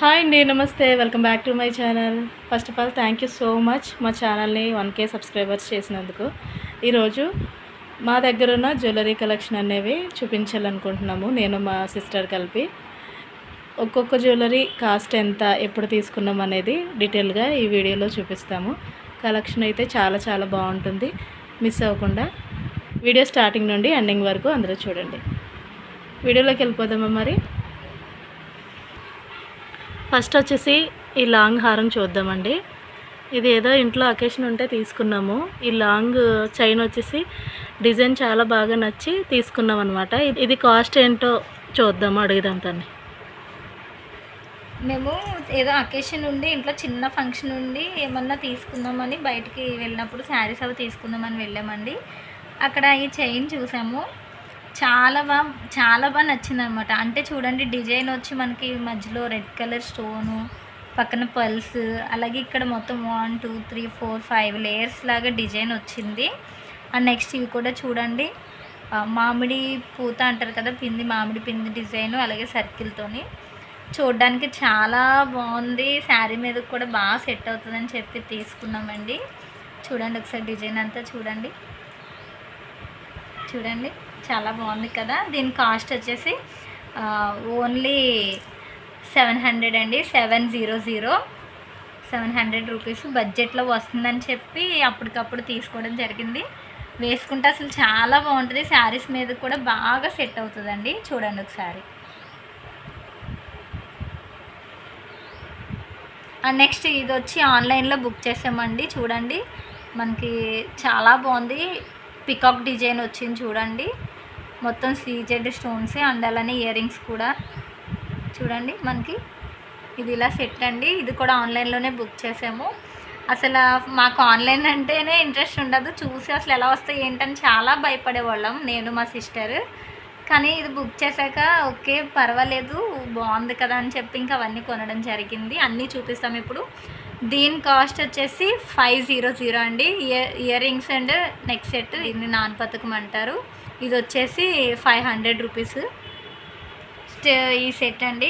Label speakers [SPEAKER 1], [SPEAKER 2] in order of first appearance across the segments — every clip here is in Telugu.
[SPEAKER 1] హాయ్ అండి నమస్తే. Welcome back to my channel. First of all thank you so much మా ఛానల్ని వన్ కే సబ్స్క్రైబర్స్ చేసినందుకు. ఈరోజు మా దగ్గర ఉన్న జ్యువెలరీ కలెక్షన్ అనేవి చూపించాలనుకుంటున్నాము. నేను మా సిస్టర్ కలిపి. ఒక్కొక్క జ్యువెలరీ కాస్ట్ ఎంత ఎప్పుడు తీసుకున్నాం అనేది డీటెయిల్గా ఈ వీడియోలో చూపిస్తాము. కలెక్షన్ అయితే చాలా చాలా బాగుంటుంది. మిస్ అవ్వకుండా వీడియో స్టార్టింగ్ నుండి ఎండింగ్ వరకు అందరూ చూడండి. వీడియోలోకి వెళ్ళిపోదామా మరి? ఫస్ట్ వచ్చేసి ఈ లాంగ్ హారం చూద్దామండి. ఇది ఏదో ఇంట్లో అకేషన్ ఉంటే తీసుకున్నాము. ఈ లాంగ్ చైన్ వచ్చేసి డిజైన్ చాలా బాగా నచ్చి తీసుకున్నాం అనమాట ఇది కాస్ట్ ఏంటో చూద్దాము అడుగుదాం
[SPEAKER 2] మేము ఏదో అకేషన్ ఉండి ఇంట్లో చిన్న ఫంక్షన్ ఉండి ఏమన్నా తీసుకుందామని బయటికి వెళ్ళినప్పుడు శారీస్ అవి తీసుకుందామని వెళ్ళామండి. అక్కడ ఈ చైన్ చూసాము. చాలా బాగా చాలా బాగా నచ్చింది అనమాట అంటే చూడండి డిజైన్ వచ్చి మనకి మధ్యలో రెడ్ కలర్ స్టోను పక్కన పల్స్ అలాగే ఇక్కడ మొత్తం one two three four five layers లాగా డిజైన్ వచ్చింది. అండ్ నెక్స్ట్ ఇవి కూడా చూడండి. మామిడి పూత అంటారు కదా పింది మామిడి పింది డిజైన్ అలాగే సర్కిల్తోని. చూడడానికి చాలా బాగుంది. శారీ మీద కూడా బాగా సెట్ అవుతుందని చెప్పి తీసుకున్నామండి. చూడండి ఒకసారి డిజైన్ అంతా చూడండి. చూడండి. చాలా బాగుంది కదా. దీని కాస్ట్ వచ్చేసి ఓన్లీ సెవెన్ హండ్రెడ్ అండి. Seven zero zero. Seven hundred rupees బడ్జెట్లో వస్తుందని చెప్పి అప్పటికప్పుడు తీసుకోవడం జరిగింది. వేసుకుంటే అసలు చాలా బాగుంటుంది. శారీస్ మీద కూడా బాగా సెట్ అవుతుందండి. చూడండి ఒకసారి. నెక్స్ట్ ఇది వచ్చి ఆన్లైన్లో బుక్ చేసామండి. చూడండి. మనకి చాలా బాగుంది. పికాక్ డిజైన్ వచ్చింది చూడండి. మొత్తం సీజెడ్ స్టోన్సే అండ్ అలానే ఇయర్ రింగ్స్ కూడా. చూడండి మనకి. ఇది ఇలా సెట్ అండి. ఇది కూడా ఆన్లైన్లోనే బుక్ చేసాము. అసలు మాకు ఆన్లైన్ అంటేనే ఇంట్రెస్ట్ ఉండదు. చూసి అసలు ఎలా వస్తాయి ఏంటని చాలా భయపడేవాళ్ళం నేను మా సిస్టర్. కానీ ఇది బుక్ చేశాక ఓకే పర్వాలేదు బాగుంది కదా అని చెప్పి ఇంకా అవన్నీ కొనడం జరిగింది. అన్నీ చూపిస్తాం ఇప్పుడు. దీని కాస్ట్ వచ్చేసి ఫైవ్ జీరో జీరో అండి. Ear earrings and neck set. దీన్ని నాన్ పథకం అంటారు ఇది వచ్చేసి ఫైవ్ హండ్రెడ్ రూపీస్. స్టే- ఈ సెట్ అండి.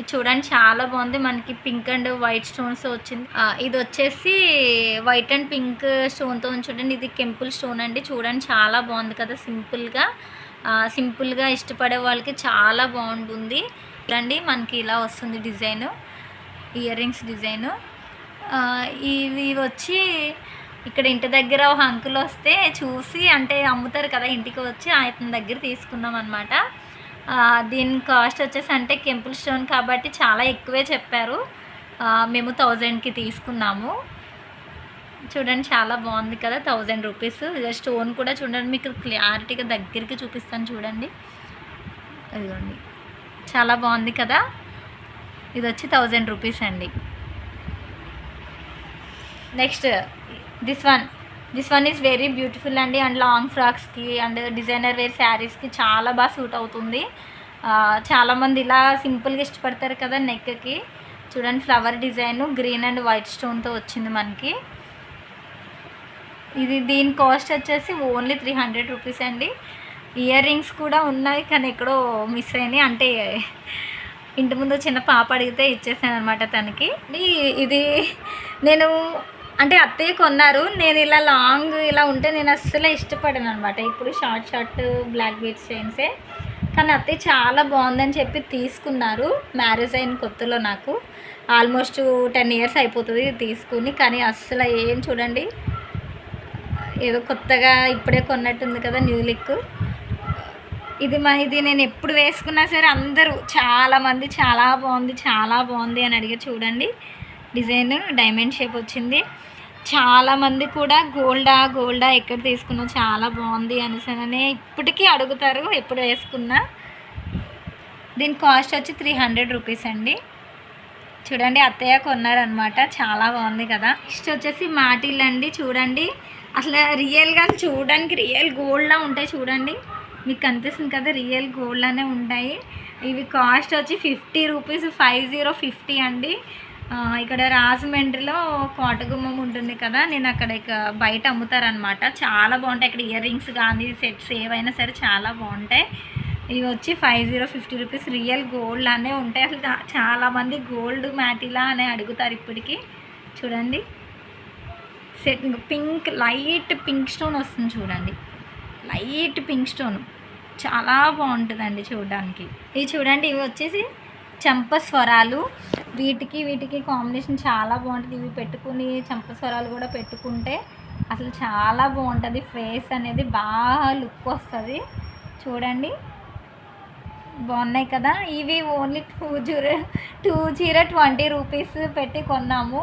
[SPEAKER 2] ఇది చూడండి చాలా బాగుంది. మనకి పింక్ అండ్ వైట్ స్టోన్స్ వచ్చింది. ఇది వచ్చేసి వైట్ అండ్ పింక్ స్టోన్తో చూడండి. ఇది కెంపుల్ స్టోన్ అండి. చూడండి చాలా బాగుంది కదా సింపుల్గా. సింపుల్గా ఇష్టపడే వాళ్ళకి చాలా బాగుంటుంది. చూడండి మనకి ఇలా వస్తుంది డిజైను. Ear rings design. ఇవి వచ్చి ఇక్కడ ఇంటి దగ్గర ఒక అంకుల్ వస్తే చూసి అంటే అమ్ముతారు కదా ఇంటికి వచ్చి ఆయన దగ్గర తీసుకున్నాం అనమాట దీని కాస్ట్ వచ్చేసి అంటే కెంపుల్ స్టోన్ కాబట్టి చాలా ఎక్కువే చెప్పారు. మేము థౌజండ్కి తీసుకున్నాము. చూడండి చాలా బాగుంది కదా థౌజండ్ రూపీస్. స్టోన్ కూడా చూడండి మీకు క్లారిటీగా దగ్గరికి చూపిస్తాను చూడండి. అదిగోండి చాలా బాగుంది కదా. ఇది వచ్చి థౌజండ్ రూపీస్ అండి. Next this one this one is very beautiful అండి. అండ్ లాంగ్ ఫ్రాక్స్కి అండ్ డిజైనర్ వేర్ శారీస్కి చాలా బాగా సూట్ అవుతుంది. చాలామంది ఇలా సింపుల్గా ఇష్టపడతారు కదా నెక్కి చూడండి flower design green and white స్టోన్తో వచ్చింది మనకి. ఇది దీని కాస్ట్ వచ్చేసి ఓన్లీ త్రీ హండ్రెడ్ రూపీస్ అండి. ఇయర్ రింగ్స్ కూడా ఉన్నాయి కానీ ఎక్కడో మిస్ అయినాయి. అంటే ఇంటి ముందు చిన్న పాప అడిగితే ఇచ్చేసాను అనమాట తనకి ఇది నేను అంటే అత్తయ్య కొన్నారు. నేను ఇలా లాంగ్ ఇలా ఉంటే నేను అస్సలు ఇష్టపడాను అనమాట ఇప్పుడు షార్ట్ షార్ట్ బ్లాక్ బీట్స్ చైన్సే కానీ అత్తయ్య చాలా బాగుందని చెప్పి తీసుకున్నారు. మ్యారేజ్ అయిన కొత్తలో నాకు. ఆల్మోస్ట్ టెన్ ఇయర్స్ అయిపోతుంది తీసుకుని. కానీ అస్సలు ఏం చూడండి. ఏదో కొత్తగా ఇప్పుడే కొన్నట్టుంది కదా న్యూ లిక్ ఇది మా ఇది నేను ఎప్పుడు వేసుకున్నా సరే అందరూ చాలామంది చాలా బాగుంది చాలా బాగుంది అని అడిగి చూడండి. డిజైన్ డైమండ్ షేప్ వచ్చింది. చాలామంది కూడా గోల్డా గోల్డా ఎక్కడ తీసుకున్నా చాలా బాగుంది అనేసనే ఇప్పటికీ అడుగుతారు ఎప్పుడు వేసుకున్నా. దీని కాస్ట్ వచ్చి త్రీ హండ్రెడ్ రూపీస్ అండి. చూడండి అత్తయ్య కొన్నారనమాట చాలా బాగుంది కదా. నెక్స్ట్ వచ్చేసి మాటిల్ అండి. చూడండి. అసలు రియల్గా చూడడానికి రియల్ గోల్డ్లా ఉంటాయి చూడండి. మీకు కనిపిస్తుంది కదా రియల్ గోల్డ్లానే ఉంటాయి. ఇవి కాస్ట్ వచ్చి fifty rupees five zero fifty అండి. ఇక్కడ రాజమండ్రిలో కోటగుమ్మం ఉంటుంది కదా నేను అక్కడ ఇక బయట అమ్ముతారనమాట. చాలా బాగుంటాయి ఇక్కడ ఇయర్ రింగ్స్ కానీ సెట్స్ ఏవైనా సరే చాలా బాగుంటాయి. ఇవి వచ్చి five zero fifty rupees real gold అనే ఉంటాయి. అసలు చాలామంది గోల్డ్ మ్యాటిలా అని అడుగుతారు ఇప్పటికీ. చూడండి. Set pink light pink stone వస్తుంది చూడండి. Light pink stone. చాలా బాగుంటుందండి చూడడానికి. ఇవి చూడండి ఇవి వచ్చేసి చంపస్వరాలు. వీటికి వీటికి కాంబినేషన్ చాలా బాగుంటుంది. ఇవి పెట్టుకుని చంపస్వరాలు కూడా పెట్టుకుంటే అసలు చాలా బాగుంటుంది. ఫేస్ అనేది బాగా లుక్ వస్తుంది. చూడండి. బాగున్నాయి కదా. ఇవి only two zero two zero twenty rupees పెట్టి కొన్నాము.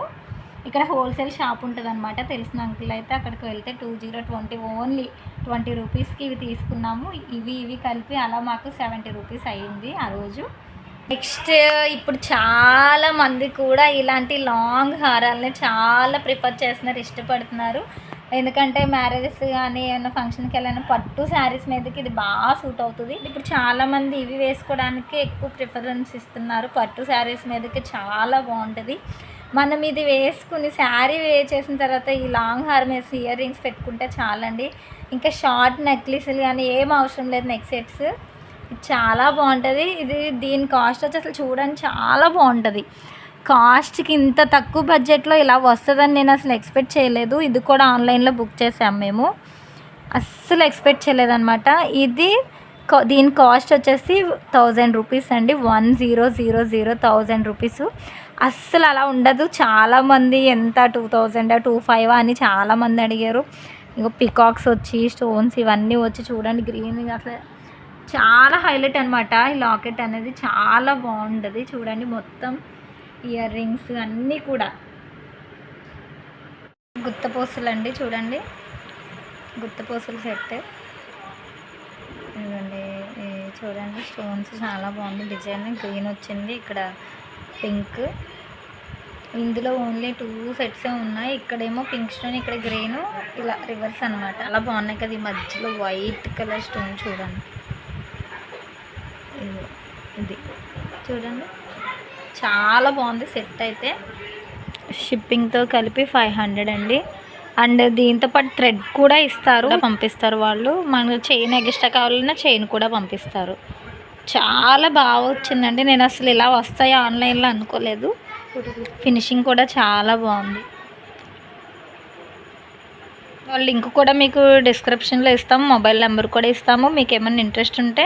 [SPEAKER 2] ఇక్కడ హోల్సేల్ షాప్ ఉంటుంది అనమాట తెలిసిన అంకుల్ అయితే అక్కడికి వెళ్తే two zero twenty only twenty రూపీస్కి ఇవి తీసుకున్నాము. ఇవి ఇవి కలిపి అలా మాకు సెవెంటీ రూపీస్ అయ్యింది ఆ రోజు. నెక్స్ట్ ఇప్పుడు చాలా మంది కూడా ఇలాంటి లాంగ్ హారాలని చాలా ప్రిఫర్ చేస్తున్నారు ఇష్టపడుతున్నారు. ఎందుకంటే మ్యారేజెస్ కానీ ఏమైనా ఫంక్షన్కి వెళ్ళినా పట్టు శారీస్ మీదకి ఇది బాగా సూట్ అవుతుంది. ఇప్పుడు చాలామంది ఇవి వేసుకోవడానికి ఎక్కువ ప్రిఫరెన్స్ ఇస్తున్నారు. పట్టు శారీస్ మీదకి చాలా బాగుంటుంది. మనం ఇది వేసుకుని శారీ వే చేసిన తర్వాత ఈ లాంగ్ హార్ వేసి ఇయర్ రింగ్స్ పెట్టుకుంటే చాలండి. ఇంకా షార్ట్ నెక్లెస్లు కానీ ఏం అవసరం లేదు నెక్ సెట్స్. చాలా బాగుంటుంది. ఇది దీని కాస్ట్ వచ్చి అసలు చూడండి చాలా బాగుంటుంది. కాస్ట్కి ఇంత తక్కువ బడ్జెట్లో ఇలా వస్తుందని నేను అసలు ఎక్స్పెక్ట్ చేయలేదు. ఇది కూడా ఆన్లైన్లో బుక్ చేసాం మేము. అస్సలు ఎక్స్పెక్ట్ చేయలేదన్నమాట. ఇది దీని కాస్ట్ వచ్చేసి థౌజండ్ రూపీస్ అండి. One zero zero zero thousand rupees అస్సలు అలా ఉండదు. చాలామంది ఎంత టూ థౌజండ్ టూ ఫైవ్ అని చాలామంది అడిగారు. ఇంకో పికాక్స్ వచ్చి స్టోన్స్ ఇవన్నీ వచ్చి చూడండి. గ్రీన్ అసలు చాలా హైలైట్ అనమాట ఈ లాకెట్ అనేది చాలా బాగుంటుంది. చూడండి మొత్తం ఇయర్ రింగ్స్ అన్నీ కూడా. గుత్తపూసలు అండి చూడండి. గుత్తపూసల సెట్. ఇదండి చూడండి స్టోన్స్ చాలా బాగుంది. డిజైన్ గ్రీన్ వచ్చింది ఇక్కడ పింక్. ఇందులో ఓన్లీ టూ సెట్స్ ఉన్నాయి. ఇక్కడేమో పింక్ స్టోన్ ఇక్కడ గ్రీన్ ఇలా రివర్స్ అనమాట అలా బాగున్నాయి కదా ఈ మధ్యలో. వైట్ కలర్ స్టోన్ చూడండి. ఇది. చూడండి. చాలా బాగుంది సెట్ అయితే. షిప్పింగ్తో కలిపి ఫైవ్ హండ్రెడ్ అండి. అండ్ దీంతో పాటు థ్రెడ్ కూడా ఇస్తారు. పంపిస్తారు వాళ్ళు. మనకు చైన్ ఎక్స్ట్రా కావాలన్నా చైన్ కూడా పంపిస్తారు. చాలా బాగా వచ్చిందండి. నేను అసలు ఇలా వస్తాయి ఆన్లైన్లో అనుకోలేదు. ఫినిషింగ్ కూడా చాలా బాగుంది. లింక్ కూడా మీకు డిస్క్రిప్షన్లో ఇస్తాము మొబైల్ నెంబర్ కూడా ఇస్తాము. మీకు ఏమైనా ఇంట్రెస్ట్ ఉంటే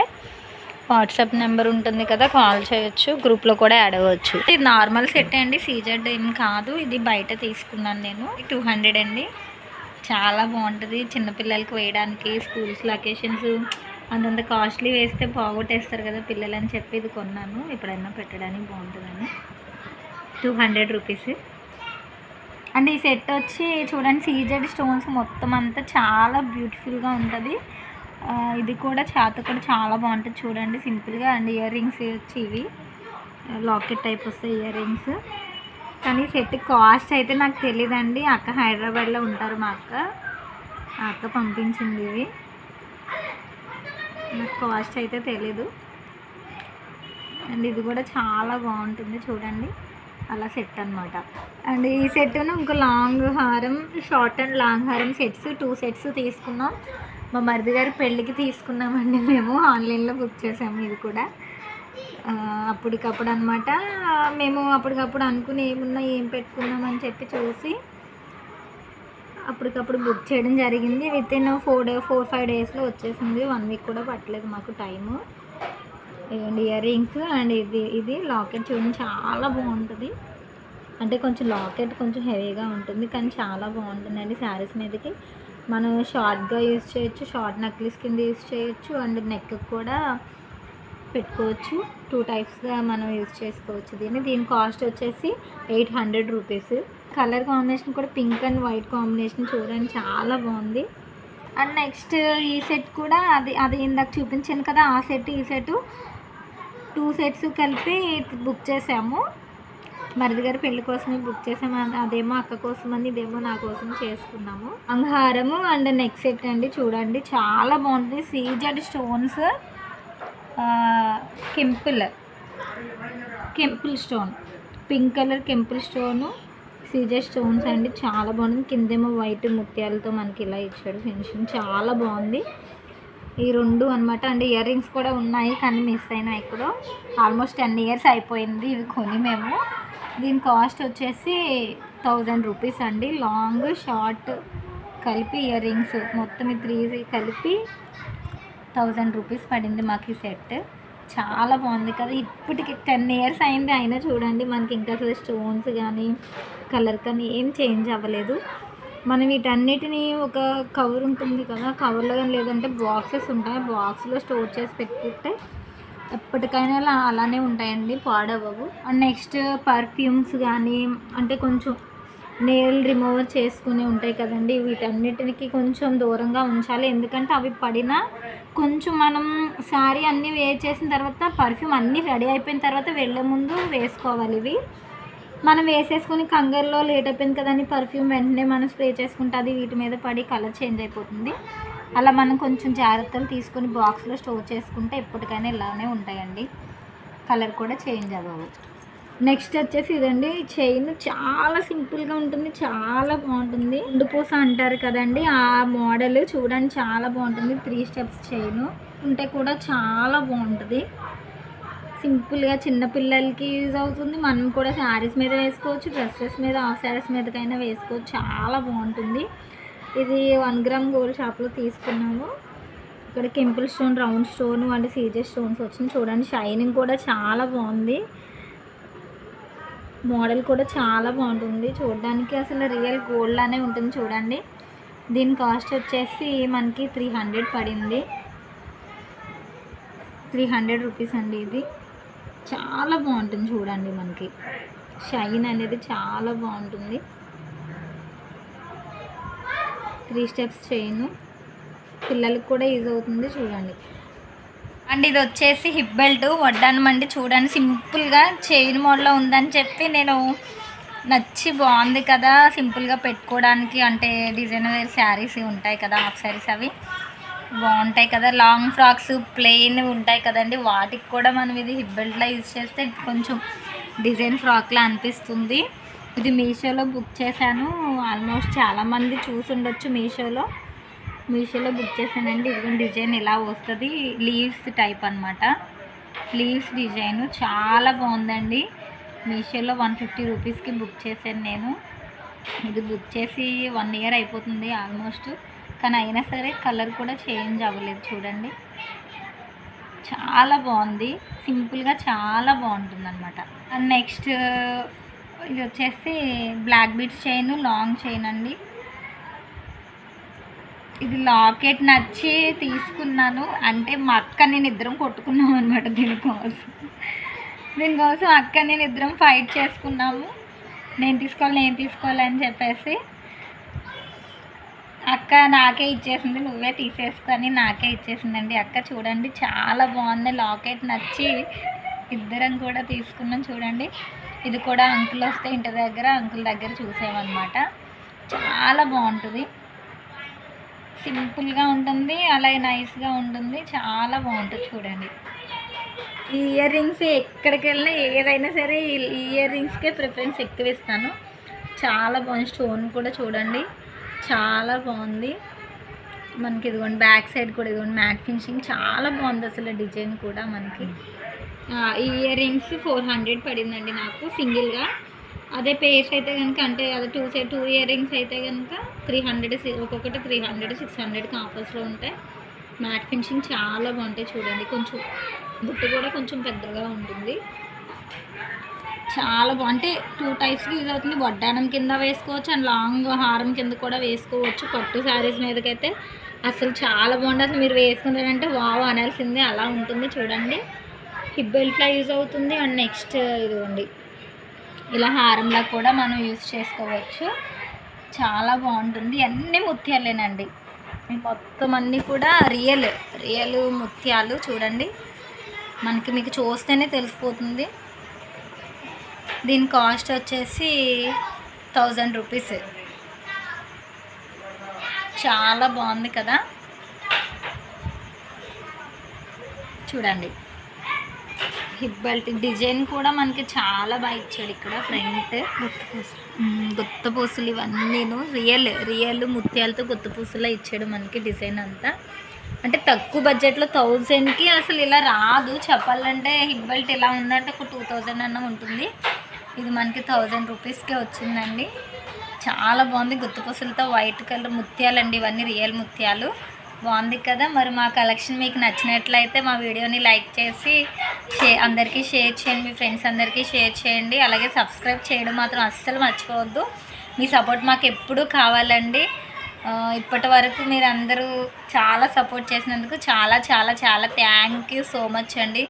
[SPEAKER 2] వాట్సాప్ నెంబర్ ఉంటుంది కదా కాల్ చేయొచ్చు గ్రూప్లో కూడా యాడ్ అవ్వచ్చు. ఇది నార్మల్ సెట్ అండి సీజెడ్ ఏం కాదు ఇది బయట తీసుకున్నాను నేను. టూ హండ్రెడ్ అండి. చాలా బాగుంటుంది చిన్నపిల్లలకి వేయడానికి స్కూల్స్ లొకేషన్స్ అంతంత కాస్ట్లీ వేస్తే పోగొట్టేస్తారు కదా పిల్లలు అని చెప్పి ఇది కొన్నాను. ఎప్పుడైనా పెట్టడానికి బాగుంటుందని. Two hundred rupees. అండ్ ఈ సెట్ వచ్చి చూడండి సీజెడ్ స్టోన్స్ మొత్తం అంతా చాలా బ్యూటిఫుల్గా ఉంటుంది. ఇది కూడా చేత కూడా చాలా బాగుంటుంది చూడండి. సింపుల్గా అండ్ ఇయర్ రింగ్స్ వచ్చి ఇవి. లాకెట్ టైప్ వస్తాయి ఇయర్ రింగ్స్ కానీ సెట్ కాస్ట్ అయితే నాకు తెలియదండి అక్క హైదరాబాద్లో ఉంటారు మా అక్క. అక్క పంపించింది ఇవి. నాకు కాస్ట్ అయితే తెలీదు. అండ్ ఇది కూడా చాలా బాగుంటుంది చూడండి. అలా సెట్ అనమాట అండ్ ఈ సెట్ను ఇంకో లాంగ్ హారం షార్ట్ అండ్ లాంగ్ హారం సెట్స్ టూ సెట్స్ తీసుకున్నాం. మా మరిది గారి పెళ్ళికి తీసుకున్నామండి మేము. ఆన్లైన్లో బుక్ చేసాము ఇది కూడా. అప్పటికప్పుడు అనమాట మేము అప్పటికప్పుడు అనుకుని ఏమున్నా ఏం పెట్టుకున్నామని చెప్పి చూసి అప్పటికప్పుడు బుక్ చేయడం జరిగింది. With in four day four five డేస్లో వచ్చేసింది. వన్ వీక్ కూడా పట్టలేదు మాకు time. And earrings and ఇది ఇది లాకెట్ చూడండి చాలా బాగుంటుంది. అంటే కొంచెం లాకెట్ కొంచెం హెవీగా ఉంటుంది కానీ చాలా బాగుంటుందండి శారీస్ మీదకి. మనం షార్ట్గా యూజ్ చేయొచ్చు షార్ట్ నెక్లెస్ కింద యూజ్ చేయొచ్చు అండ్ నెక్ కూడా పెట్టుకోవచ్చు. టూ టైప్స్గా మనం యూజ్ చేసుకోవచ్చు దీన్ని. దీని కాస్ట్ వచ్చేసి eight hundred rupees. Colour combination కూడా పింక్ అండ్ వైట్ కాంబినేషన్ చూడండి చాలా బాగుంది. అండ్ నెక్స్ట్ ఈ సెట్ కూడా అది అది ఇందాక చూపించాను కదా ఆ సెట్ ఈ సెట్. టూ సెట్స్ కలిపి బుక్ చేసాము. మరిది గారి పెళ్ళి కోసమే బుక్ చేసాము. అదేమో అక్క కోసం అని ఇదేమో నా కోసం చేసుకున్నాము. అంగహారము అండ్ నెక్ సెట్ అండి చూడండి. చాలా బాగుంటుంది సీజడ్ స్టోన్స్ కెంపుల్. కెంపుల్ స్టోన్. పింక్ కలర్ కెంపుల్ స్టోను సీజర్ స్టోన్స్ అండి. చాలా బాగుంది. కిందేమో వైట్ ముత్యాలతో మనకి ఇలా ఇచ్చాడు ఫినిషింగ్. చాలా బాగుంది. ఈ రెండు అనమాట అండ్ ఇయర్ రింగ్స్ కూడా ఉన్నాయి కానీ మిస్ అయినా ఎక్కడో. ఆల్మోస్ట్ టెన్ ఇయర్స్ అయిపోయింది. ఇవి కొని మేము. దీని కాస్ట్ వచ్చేసి థౌజండ్ రూపీస్ అండి. లాంగ్ షార్ట్ కలిపి ఇయర్ రింగ్స్. మొత్తం ఈ త్రీ కలిపి థౌజండ్ రూపీస్ పడింది మాకు ఈ సెట్. చాలా బాగుంది కదా. ఇప్పటికి టెన్ ఇయర్స్ అయింది అయినా చూడండి మనకి ఇంకా అసలు స్టోన్స్ కానీ కలర్ కానీ ఏం చేంజ్ అవ్వలేదు. మనం వీటన్నిటిని ఒక కవర్ ఉంటుంది కదా కవర్లో కానీ లేదంటే బాక్సెస్ ఉంటాయి. బాక్స్లో స్టోర్ చేసి పెట్టుకుంటే ఎప్పటికైనా అలా అలానే ఉంటాయండి పాడవవు అండ్ నెక్స్ట్ పర్ఫ్యూమ్స్ కానీ అంటే కొంచెం నెయిల్ రిమూవర్ చేసుకుని ఉంటాయి కదండి వీటన్నిటికి కొంచెం దూరంగా ఉంచాలి. ఎందుకంటే అవి పడినా కొంచెం మనం శారీ అన్నీ వేర్ చేసిన తర్వాత పర్ఫ్యూమ్ అన్నీ రెడీ అయిపోయిన తర్వాత వెళ్ళే ముందు వేసుకోవాలి ఇవి. మనం వేసేసుకొని కంగారులో లేట్ అయిపోయింది కదండి పర్ఫ్యూమ్ వెంటనే మనం స్ప్రే చేసుకుంటే అది వీటి మీద పడి కలర్ చేంజ్ అయిపోతుంది. అలా మనం కొంచెం జాగ్రత్తలు తీసుకొని బాక్స్లో స్టోర్ చేసుకుంటే ఎప్పటికైనా ఇలానే ఉంటాయండి. కలర్ కూడా చేంజ్ అవ్వవు. నెక్స్ట్ వచ్చేసి ఇదండి. చైన్ చాలా సింపుల్గా ఉంటుంది. చాలా బాగుంటుంది. ఉండిపూస అంటారు కదండి. ఆ మోడల్ చూడండి. చాలా బాగుంటుంది. త్రీ స్టెప్స్ చైన్ ఉంటే కూడా చాలా బాగుంటుంది. సింపుల్గా చిన్నపిల్లలకి యూజ్ అవుతుంది. మనం కూడా శారీస్ మీద వేసుకోవచ్చు. డ్రెస్సెస్ మీద ఆఫ్ శారీస్ మీదకైనా వేసుకోవచ్చు. చాలా బాగుంటుంది. ఇది వన్ గ్రామ్ గోల్డ్ షాప్లో తీసుకున్నాము. ఇక్కడ కెంపుల్ స్టోన్ రౌండ్ స్టోన్ అంటే సీజర్ స్టోన్స్ వచ్చినాయి చూడండి షైనింగ్ కూడా చాలా బాగుంది. మోడల్ కూడా చాలా బాగుంటుంది. చూడడానికి అసలు రియల్ గోల్డ్ లానే ఉంటుంది చూడండి. దీని కాస్ట్ వచ్చేసి మనకి త్రీ హండ్రెడ్ పడింది. త్రీ హండ్రెడ్ రూపీస్ అండి ఇది. చాలా బాగుంటుంది చూడండి మనకి. షైన్ అనేది చాలా బాగుంటుంది. త్రీ స్టెప్స్ చేయను. పిల్లలకి కూడా ఈజీ అవుతుంది చూడండి. అండ్ ఇది వచ్చేసి హిప్ బెల్ట్ వడ్డానం అండి చూడండి. సింపుల్గా చైన్ మోడ్లో ఉందని చెప్పి నేను నచ్చి బాగుంది కదా. సింపుల్గా పెట్టుకోవడానికి అంటే డిజైన్ వేర్ శారీస్ ఉంటాయి కదా హాఫ్ శారీస్ అవి. బాగుంటాయి కదా. లాంగ్ ఫ్రాక్స్ ప్లెయిన్ ఉంటాయి కదండి. వాటికి కూడా మనం ఇది హిప్ బెల్ట్లో యూజ్ చేస్తే కొంచెం డిజైన్ ఫ్రాక్లా అనిపిస్తుంది. ఇది మీషోలో బుక్ చేశాను. ఆల్మోస్ట్ చాలామంది చూసి ఉండొచ్చు మీషోలో. మీషోలో బుక్ చేశానండి. ఇదిగోండి డిజైన్ ఇలా వస్తుంది. లీవ్స్ టైప్ అనమాట లీవ్స్ డిజైన్ చాలా బాగుందండి. మీషోలో వన్ ఫిఫ్టీ రూపీస్కి బుక్ చేశాను నేను. ఇది బుక్ చేసి వన్ ఇయర్ అయిపోతుంది ఆల్మోస్ట్. కానీ అయినా సరే కలర్ కూడా చేంజ్ అవ్వలేదు చూడండి. చాలా బాగుంది. సింపుల్గా చాలా బాగుంటుంది అనమాట అండ్ నెక్స్ట్ ఇది వచ్చేసి black beads chain long chain అండి. ఇది లాకెట్ నచ్చి తీసుకున్నాను. అంటే మా అక్క నేను ఇద్దరం కొట్టుకున్నాం అనమాట దీనికోసం దీనికోసం అక్క నేను ఇద్దరం ఫైట్ చేసుకున్నాము. నేను తీసుకోవాలి నేను తీసుకోవాలి అని చెప్పేసి అక్క నాకే ఇచ్చేసింది నువ్వే తీసేసుకొని నాకే ఇచ్చేసిందండి. అక్క చూడండి చాలా బాగుంది. లాకెట్ నచ్చి ఇద్దరం కూడా తీసుకున్నాం చూడండి. ఇది కూడా అంకుల్ వస్తే ఇంటి దగ్గర అంకుల్ దగ్గర చూసామన్నమాట చాలా బాగుంటుంది. సింపుల్గా ఉంటుంది అలాగే నైస్గా ఉంటుంది చాలా బాగుంటుంది చూడండి. ఈ ఇయర్ రింగ్స్ ఎక్కడికి వెళ్ళినా ఏదైనా సరే ఈ ఇయర్ రింగ్స్కే ప్రిఫరెన్స్ ఎక్కువ ఇస్తాను. చాలా బాగుంది స్టోన్ కూడా చూడండి. చాలా బాగుంది. మనకి ఇదిగోండి బ్యాక్ సైడ్ కూడా ఇదిగోండి మ్యాట్ ఫినిషింగ్ చాలా బాగుంది అసలు డిజైన్ కూడా మనకి. ఈ ఇయర్ రింగ్స్ ఫోర్ హండ్రెడ్ పడిందండి నాకు సింగిల్గా. అదే పేస్ అయితే కనుక అంటే అదే to say two ear rings అయితే కనుక త్రీ హండ్రెడ్ ఒక్కొక్కటి త్రీ హండ్రెడ్ సిక్స్ హండ్రెడ్కి ఆఫర్స్లో ఉంటాయి. మ్యాట్ ఫినిషింగ్ చాలా బాగుంటాయి చూడండి. కొంచెం బుట్టు కూడా కొంచెం పెద్దగా ఉంటుంది. చాలా బాగుంటే టూ టైప్స్కి యూజ్ అవుతుంది. వడ్డానం కింద వేసుకోవచ్చు అండ్ లాంగ్ హారం కింద కూడా వేసుకోవచ్చు. పట్టు శారీస్ మీదకైతే అసలు చాలా బాగుంటుంది. అసలు మీరు వేసుకున్నారంటే వావ్ అనాల్సిందే. అలా ఉంటుంది చూడండి. హిప్ బెల్ట్లా యూజ్ అవుతుంది అండ్ నెక్స్ట్ ఇదిగోండి. ఇలా హారంలా కూడా మనం యూజ్ చేసుకోవచ్చు. చాలా బాగుంటుంది. అన్నీ ముత్యాలేనండి. మొత్తం అన్నీ కూడా రియల్ రియల్ ముత్యాలు చూడండి. మనకి మీకు చూస్తేనే తెలిసిపోతుంది. దీని కాస్ట్ వచ్చేసి థౌజండ్ రూపీస్. చాలా బాగుంది కదా. చూడండి. హిప్ బెల్ట్ డిజైన్ కూడా మనకి చాలా బాగా ఇచ్చాడు ఇక్కడ ఫ్రంట్. గుత్త పూసలు ఇవన్నీను. రియల్ రియల్ ముత్యాలతో గుత్త పూసలా ఇచ్చాడు మనకి డిజైన్ అంతా. అంటే తక్కువ బడ్జెట్లో థౌజండ్కి అసలు ఇలా రాదు. చెప్పాలంటే హిట్ బెల్ట్ ఇలా ఉందంటే ఒక టూ థౌజండ్ అన్న ఉంటుంది. ఇది మనకి థౌజండ్ రూపీస్కే వచ్చిందండి. చాలా బాగుంది గుత్తుపూసలతో వైట్ కలర్ ముత్యాలండి ఇవన్నీ రియల్ ముత్యాలు. బాగుంది కదా. మరి మా కలెక్షన్ మీకు నచ్చినట్లయితే మా వీడియోని లైక్ చేసి షే అందరికీ షేర్ చేయండి. మీ ఫ్రెండ్స్ అందరికీ షేర్ చేయండి. అలాగే సబ్స్క్రైబ్ చేయడం మాత్రం అస్సలు మర్చిపోవద్దు. మీ సపోర్ట్ మాకు ఎప్పుడూ కావాలండి. ఇప్పటి వరకు మీరు అందరూ చాలా సపోర్ట్ చేసినందుకు చాలా చాలా చాలా థ్యాంక్ యూ సో మచ్ అండి.